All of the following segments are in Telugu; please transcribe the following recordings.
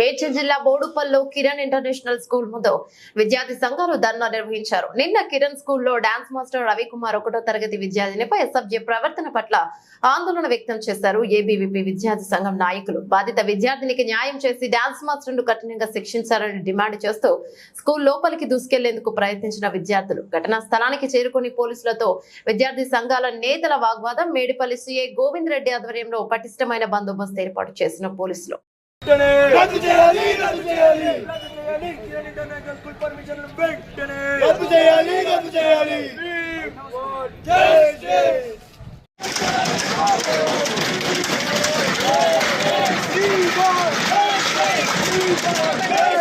మేడ్చల్ జిల్లా బోడుపల్లో కిరణ్ ఇంటర్నేషనల్ స్కూల్ ముందు విద్యార్థి సంఘాలు ధర్నా నిర్వహించారు. నిన్న కిరణ్ స్కూల్లో డాన్స్ మాస్టర్ రవికుమార్ ఒకటో తరగతి విద్యార్థినిపై ఎస్ఎఫ్జే ప్రవర్తన పట్ల ఆందోళన వ్యక్తం చేశారు. ఏబీవీపీ విద్యార్థి సంఘం నాయకులు. బాధిత విద్యార్థినికి న్యాయం చేసి డాన్స్ మాస్టర్ను కఠినంగా శిక్షించాలని డిమాండ్ చేస్తూ స్కూల్ లోపలికి దూసుకెళ్ళేందుకు ప్రయత్నించిన విద్యార్థులు. ఘటనా స్థలానికి చేరుకుని పోలీసులతో విద్యార్థి సంఘాల నేతల వాగ్వాదం మేడిపల్లి సీఐ గోవింద్ రెడ్డి ఆధ్వర్యంలో పటిష్టమైన బందోబస్తు ఏర్పాటు చేసిన పోలీసులు. రద్దు చేయాలి రద్దు చేయాలి రద్దు చేయాలి కిరణ్ ఇంటర్నేషనల్ స్కూల్ పర్మిషన్ వెంటనే రద్దు చేయాలి రద్దు చేయాలి We want జై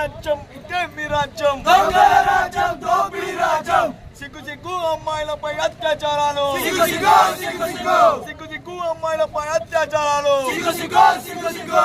రాజ్యం ఇదే మీ రాజ్యం దొంగల రాజ్యం దోపిడీ రాజ్యం సిగ్గు సిగ్గు అమ్మాయిలపై అత్యాచారాలు సిగ్గు సిగ్గు సిగ్గు సిగ్గు సిగ్గు సిగ్గు అమ్మాయిలపై అత్యాచారాలు సిగ్గు సిగ్గు సిగ్గు సిగ్గు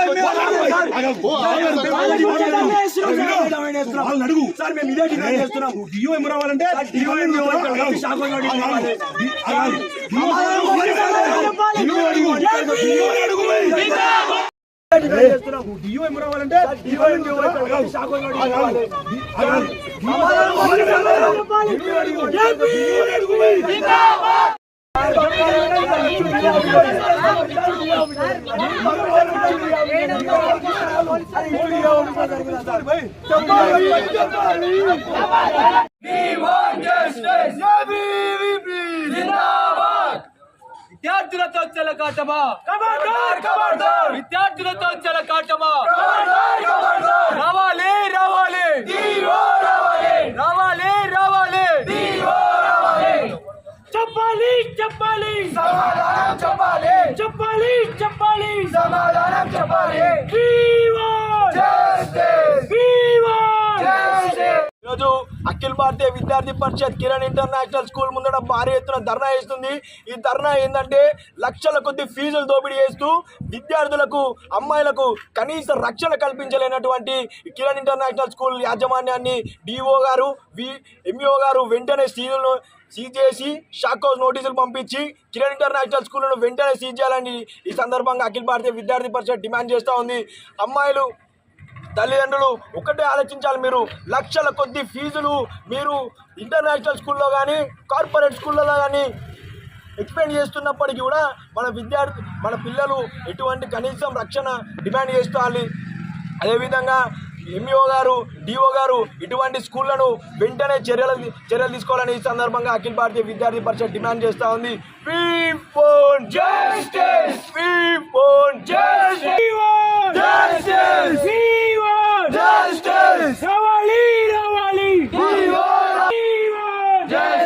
అడుగు సార్ మేము ఇదే డిమాండ్ చేస్తున్నాం డిఓ ఏం రావాలంటే డిఓ ఏం వాడి రావాలి. డి- అలాగే. డిఓ డిఓ అడుగు. డిఓ అడుగు పోయి. డిఓ ఏం రావాలంటే డిఓ ఏం రావాలి? శాఖ వాడి రావాలి. డి- అలాగే. డిఓ అడుగు. డిఓ అడుగు పోయి. విద్యార్థులతో చెలకాటమా విద్యార్థులతో చెలకాటమా రావాలి రావాలి రావాలి రావాలి చెప్పాలి చెప్పాలి సమాధానం చెప్పాలి చెప్పాలి చెప్పాలి సమాధానం చెప్పాలి జస్టిస్ జస్టిస్ ఈరోజు అఖిల్ భారతీయ విద్యార్థి పరిషత్ కిరణ్ ఇంటర్నేషనల్ స్కూల్ ముందర భారీ ఎత్తున ధర్నా చేస్తుంది ఈ ధర్నా ఏంటంటే లక్షల కొద్ది ఫీజులు దోపిడీ చేస్తూ విద్యార్థులకు అమ్మాయిలకు కనీస రక్షణ కల్పించలేనటువంటి కిరణ్ ఇంటర్నేషనల్ స్కూల్ యాజమాన్యాన్ని డిఓ గారు వి ఎంఈఓ గారు వెంటనే సీజులను సీజ్ చేసి షాక్ హౌస్ నోటీసులు పంపించి కిరణ్ ఇంటర్నేషనల్ స్కూళ్ళను వెంటనే సీజ్ చేయాలని ఈ సందర్భంగా అఖిల భారతీయ విద్యార్థి పరిషత్ డిమాండ్ చేస్తూ ఉంది. అమ్మాయిలు తల్లిదండ్రులు ఒకటే ఆలోచించాలి మీరు. లక్షల కొద్ది ఫీజులు మీరు ఇంటర్నేషనల్ స్కూల్లో కానీ కార్పొరేట్ స్కూళ్ళలో కానీ ఎక్స్పెండ్ చేస్తున్నప్పటికీ కూడా మన విద్యార్థి మన పిల్లలు ఎటువంటి కనీసం రక్షణ డిమాండ్ చేస్తూ అదేవిధంగా ఎంఈఓ గారు డిఓ గారు ఇటువంటి స్కూళ్ళను వెంటనే చర్యలు చర్యలు తీసుకోవాలని ఈ సందర్భంగా అఖిల భారతీయ విద్యార్థి పరిషత్ డిమాండ్ చేస్తూ ఉంది. జస్టిస్ జస్టిస్ రావాలి రావాలి జస్టిస్ జిందాబాద్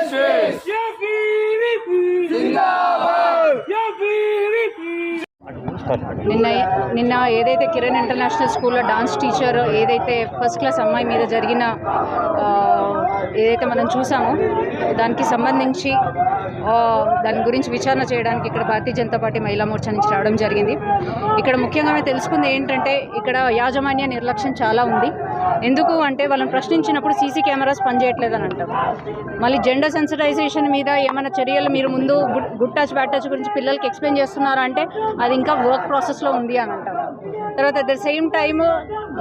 నిన్న నిన్న ఏదైతే కిరణ్ ఇంటర్నేషనల్ స్కూల్లో డాన్స్ టీచర్ ఏదైతే ఫస్ట్ క్లాస్ అమ్మాయి మీద జరిగిన ఏదైతే మనం చూసామో దానికి సంబంధించి దాని గురించి విచారణ చేయడానికి ఇక్కడ భారతీయ జనతా పార్టీ మహిళా మోర్చా నుంచి రావడం జరిగింది. ఇక్కడ ముఖ్యంగా తెలుసుకుంది ఏంటంటే ఇక్కడ యాజమాన్య నిర్లక్ష్యం చాలా ఉంది. ఎందుకు అంటే వాళ్ళని ప్రశ్నించినప్పుడు సీసీ కెమెరాస్ పనిచేయట్లేదని అంటారు మళ్ళీ జెండర్ సెన్సిటైజేషన్ మీద ఏమైనా చర్యలు మీరు ముందు గుడ్ టచ్ బ్యాడ్ టచ్ గురించి పిల్లలకి ఎక్స్ప్లెయిన్ చేస్తున్నారా అంటే అది ఇంకా వర్క్ ప్రాసెస్లో ఉంది అని అంటారు తర్వాత అట్ ద సేమ్ టైమ్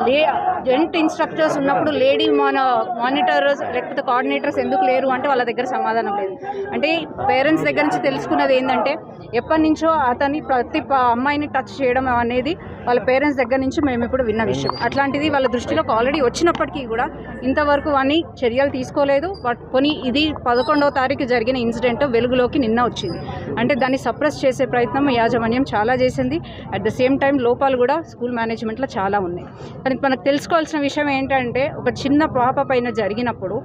లే జెంట్ ఇన్స్ట్రక్టర్స్ ఉన్నప్పుడు లేడీ మన మానిటర్స్ లేకపోతే కోఆర్డినేటర్స్ ఎందుకు లేరు అంటే వాళ్ళ దగ్గర సమాధానం లేదు. అంటే పేరెంట్స్ దగ్గర నుంచి తెలుసుకున్నది ఏంటంటే ఎప్పటి నుంచో అతని ప్రతి అమ్మాయిని టచ్ చేయడం అనేది వాళ్ళ పేరెంట్స్ దగ్గర నుంచి మేము ఇప్పుడు విన్న విషయం. అట్లాంటిది వాళ్ళ దృష్టిలోకి ఆల్రెడీ వచ్చినప్పటికీ కూడా ఇంతవరకు అని చర్యలు తీసుకోలేదు. బట్ కొని ఇది పదకొండవ తారీఖు జరిగిన ఇన్సిడెంట్ వెలుగులోకి నిన్న వచ్చింది. అంటే దాన్ని సప్రెస్ చేసే ప్రయత్నం యాజమాన్యం చాలా చేసింది. అట్ ద సేమ్ టైం లోపాలు కూడా స్కూల్ మేనేజ్మెంట్లో చాలా ఉన్నాయి. కానీ మనకు తెలుసుకో తెలుసుకోవాల్సిన విషయం ఏంటంటే ఒక చిన్న పాప పైన జరిగినప్పుడు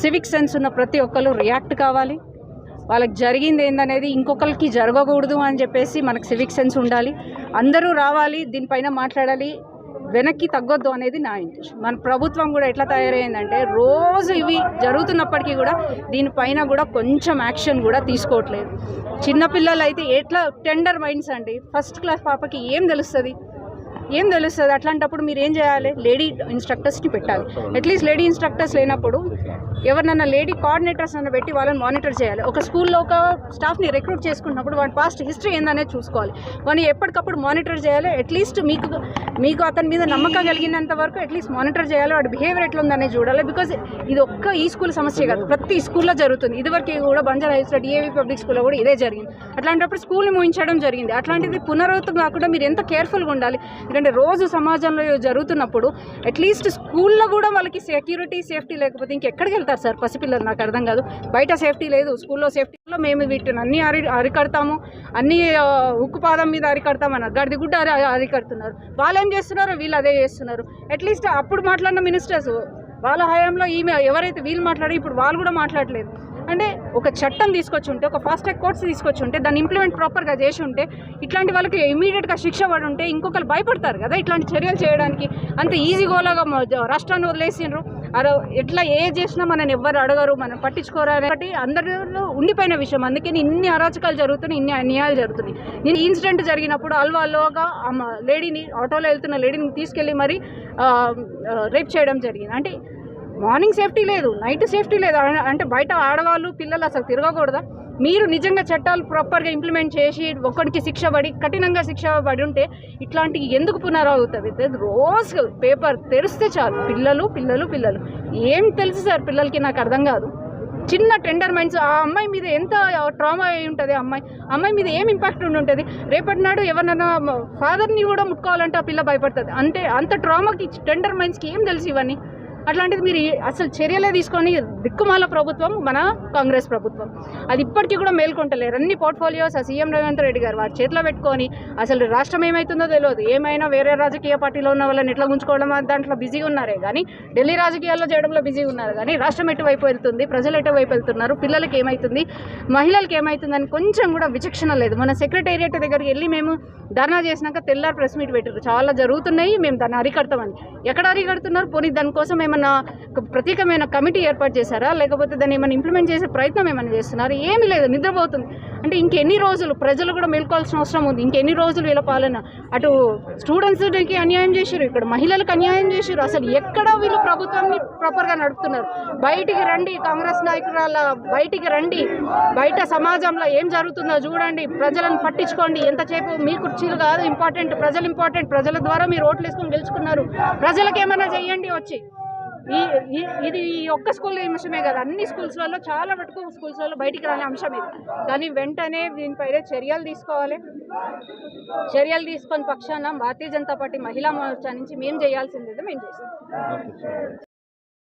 సివిక్ సెన్స్ ఉన్న ప్రతి ఒక్కరు రియాక్ట్ కావాలి. వాళ్ళకి జరిగింది ఏందనేది ఇంకొకరికి జరగకూడదు అని చెప్పేసి మనకు సివిక్ సెన్స్ ఉండాలి. అందరూ రావాలి దీనిపైన మాట్లాడాలి వెనక్కి తగ్గొద్దు అనేది నా ఇంట్రెస్ట్ మన ప్రభుత్వం కూడా ఎట్లా తయారైందంటే రోజు ఇవి జరుగుతున్నప్పటికీ కూడా దీనిపైన కూడా కొంచెం యాక్షన్ కూడా తీసుకోవట్లేదు. చిన్నపిల్లలు అయితే ఎట్లా టెండర్ మైండ్స్ అండి? ఫస్ట్ క్లాస్ పాపకి ఏం తెలుస్తుంది? ఏం తెలుస్తుంది? అట్లాంటప్పుడు మీరు ఏం చేయాలి? లేడీ ఇన్స్ట్రక్టర్స్ని పెట్టాలి. అట్లీస్ట్ లేడీ ఇన్స్ట్రక్టర్స్ లేనప్పుడు ఎవరినన్నా లేడీ కోఆర్డినేటర్స్ అన్న పెట్టి వాళ్ళని మానిటర్ చేయాలి. ఒక స్కూల్లో ఒక స్టాఫ్ని రిక్రూట్ చేసుకున్నప్పుడు వాడి పాస్ట్ హిస్టరీ ఏందనేది చూసుకోవాలి. వాడిని ఎప్పటికప్పుడు మానిటర్ చేయాలి. అట్లీస్ట్ మీకు మీకు అతని మీద నమ్మకం కలిగినంత వరకు అట్లీస్ట్ మానిటర్ చేయాలి. వాడి బిహేవియర్ ఎట్లా ఉందనేది చూడాలి. బికాజ్ ఇది ఒక్క ఈ స్కూల్ సమస్య కాదు. ప్రతి స్కూల్లో జరుగుతుంది. ఇదివరకు కూడా బంజారా హిల్స్లో డిఏవి పబ్లిక్ స్కూల్లో కూడా ఇదే జరిగింది. అట్లాంటప్పుడు స్కూల్ని మూయించడం జరిగింది. అట్లాంటిది పునరావృతం కాకుండా మీరు ఎంత కేర్ఫుల్గా ఉండాలి? ఎందుకంటే రోజు సమాజంలో జరుగుతున్నప్పుడు అట్లీస్ట్ స్కూల్లో కూడా వాళ్ళకి సెక్యూరిటీ సేఫ్టీ లేకపోతే ఇంకెక్కడికి వెళ్తారు సార్ పసిపిల్లలు? నాకు అర్థం కాదు. బయట సేఫ్టీ లేదు. స్కూల్లో సేఫ్టీలో మేము వీటిని అన్ని అరి అరికడతాము. అన్ని ఉక్కు ఉక్కుపాదం మీద అరికడతామని గడిది గుడ్డ అరి అరికడుతున్నారు. వాళ్ళు ఏం చేస్తున్నారో వీళ్ళు అదే చేస్తున్నారు. అట్లీస్ట్ అప్పుడు మాట్లాడిన మినిస్టర్స్ వాళ్ళ హయాంలో ఈమె ఎవరైతే వీళ్ళు మాట్లాడో ఇప్పుడు వాళ్ళు కూడా మాట్లాడలేదు. అంటే ఒక చట్టం తీసుకొచ్చి ఉంటే ఒక ఫాస్ట్ ట్రాక్ కోర్ట్స్ తీసుకొచ్చి ఉంటే దాన్ని ఇంప్లిమెంట్ ప్రాపర్గా చేసి ఉంటే ఇట్లాంటి వాళ్ళకి ఇమీడియట్గా శిక్ష పడి ఉంటే ఇంకొకరు భయపడతారు కదా ఇట్లాంటి చర్యలు చేయడానికి. అంత ఈజీ గోలాగా రాష్ట్రాన్ని వదిలేసిండ్రు. అరే ఎట్లా ఏ చేసినా మనని ఎవ్వరు అడగరు మనం పట్టించుకోరు అనేది అందరిలో ఉండిపోయిన విషయం. అందుకని ఇన్ని అరాచకాలు జరుగుతున్నాయి ఇన్ని అన్యాయాలు జరుగుతున్నాయి. నేను ఇన్సిడెంట్ జరిగినప్పుడు అల్వాలోగా ఆమె లేడీని ఆటోలో వెళ్తున్న లేడీని తీసుకెళ్ళి మరి రేప్ చేయడం జరిగింది. అంటే మార్నింగ్ సేఫ్టీ లేదు నైట్ సేఫ్టీ లేదు. అంటే బయట ఆడవాళ్ళు పిల్లలు అసలు తిరగకూడదా? మీరు నిజంగా చట్టాలు ప్రాపర్గా ఇంప్లిమెంట్ చేసి ఒక్కడికి శిక్ష పడి కఠినంగా శిక్ష పడి ఉంటే ఇట్లాంటివి ఎందుకు పునరావృతమైతే రోజు పేపర్ తెరిస్తే చాలు. పిల్లలు పిల్లలు పిల్లలు. ఏం తెలుసు సార్ పిల్లలకి? నాకు అర్థం కాదు. చిన్న టెండర్ మైండ్స్ ఆ అమ్మాయి మీద ఎంత ట్రామా అయి ఉంటుంది ఆ అమ్మాయి? అమ్మాయి మీద ఏం ఇంపాక్ట్ ఉండి ఉంటుంది? రేపటి నాడు ఎవరన్నా ఫాదర్ని కూడా ముట్టుకోవాలంటే ఆ పిల్ల భయపడుతుంది. అంటే అంత ట్రామాకి టెండర్ మైండ్స్కి ఏం తెలుసు ఇవన్నీ? అట్లాంటిది మీరు అసలు చర్యలే తీసుకొని దిక్కుమాల ప్రభుత్వం మన కాంగ్రెస్ ప్రభుత్వం. అది ఇప్పటికీ కూడా మేల్కొంటలేరు. అన్ని పోర్ట్ఫోలియోస్ ఆ సీఎం రేవంత్ రెడ్డి గారు వారి చేతిలో పెట్టుకొని అసలు రాష్ట్రం ఏమవుతుందో తెలియదు. ఏమైనా వేరే రాజకీయ పార్టీలో ఉన్న వాళ్ళని ఎట్లా ఉంచుకోవడం దాంట్లో బిజీగా ఉన్నారే కానీ ఢిల్లీ రాజకీయాల్లో చేయడంలో బిజీగా ఉన్నారు కానీ రాష్ట్రం ఎటువైపు వెళ్తుంది ప్రజలు ఎటువైపు వెళ్తున్నారు పిల్లలకి ఏమవుతుంది మహిళలకి ఏమవుతుందని కొంచెం కూడా విచక్షణ లేదు. మన సెక్రటేరియట్ దగ్గరికి వెళ్ళి మేము ధర్నా చేసినాక తెల్లారి ప్రెస్ మీట్ పెట్టారు చాలా జరుగుతున్నాయి మేము దాన్ని అరికడతామని. ఎక్కడ అరికడుతున్నారు? పోనీ దానికోసం మేము ఏమన్నా ఒక ప్రత్యేకమైన కమిటీ ఏర్పాటు చేశారా? లేకపోతే దాన్ని ఏమైనా ఇంప్లిమెంట్ చేసే ప్రయత్నం ఏమైనా చేస్తున్నారు? ఏమీ లేదు నిద్రపోతుంది. అంటే ఇంకెన్ని రోజులు ప్రజలు కూడా మేల్కోవాల్సిన అవసరం ఉంది. ఇంకెన్ని రోజులు వీళ్ళ పాలన? అటు స్టూడెంట్స్కి అన్యాయం చేశారు ఇక్కడ మహిళలకు అన్యాయం చేశారు అసలు ఎక్కడ వీళ్ళు ప్రభుత్వాన్ని ప్రాపర్గా నడుపుతున్నారు? బయటికి రండి కాంగ్రెస్ నాయకురాల బయటికి రండి. బయట సమాజంలో ఏం జరుగుతుందో చూడండి. ప్రజలను పట్టించుకోండి. ఎంతసేపు మీ కుర్చీలు కాదు ఇంపార్టెంట్ ప్రజలు ఇంపార్టెంట్ ప్రజల ద్వారా మీరు ఓట్లు వేసుకొని గెలుచుకున్నారు. ప్రజలకు ఏమైనా చెయ్యండి వచ్చి. ఈ- ఇది ఈ ఒక్క స్కూల్ అంశమే కదా. అన్ని స్కూల్స్లలో చాలా మటుకు స్కూల్స్లలో బయటికి రాని అంశం ఇది. కానీ వెంటనే దీనిపైన చర్యలు తీసుకోవాలి. చర్యలు తీసుకొని పక్షాన భారతీయ జనతా పార్టీ మహిళా మోర్చా నుంచి మేము చేయాల్సింది మేము చేస్తాం.